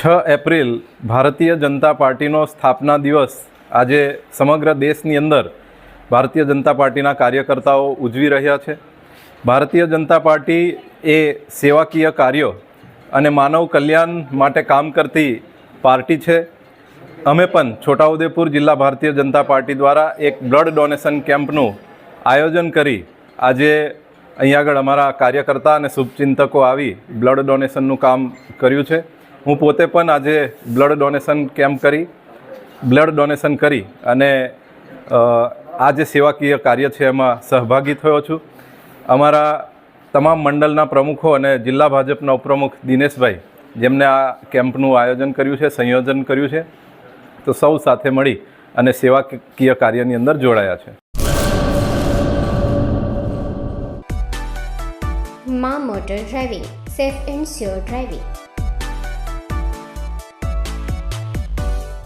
છ એપ્રિલ ભારતીય જનતા પાર્ટીનો સ્થાપના દિવસ આજે સમગ્ર દેશની અંદર ભારતીય જનતા પાર્ટીના કાર્યકર્તાઓ ઉજવી રહ્યા છે. ભારતીય જનતા પાર્ટી એ સેવાકીય કાર્યો અને માનવ કલ્યાણ માટે કામ કરતી પાર્ટી છે. અમે પણ છોટાઉદેપુર જિલ્લા ભારતીય જનતા પાર્ટી દ્વારા એક બ્લડ ડોનેશન કેમ્પનું આયોજન કરી આજે અહીંયા આગળ અમારા કાર્યકર્તા અને શુભચિંતકો આવી બ્લડ ડોનેશનનું કામ કર્યું છે. હું પોતે પણ આજે બ્લડ ડોનેશન કેમ્પ કરી, બ્લડ ડોનેશન કરી અને આ જે સેવાકીય કાર્ય છે એમાં સહભાગી થયો છું. અમારા તમામ મંડળના પ્રમુખો અને જિલ્લા ભાજપના ઉપપ્રમુખ દિનેશભાઈ, જેમને આ કેમ્પનું આયોજન કર્યું છે, સંયોજન કર્યું છે, તો સૌ સાથે મળી અને સેવાકીય કાર્યની અંદર જોડાયા છે. Maa motor driving, safe and sure driving.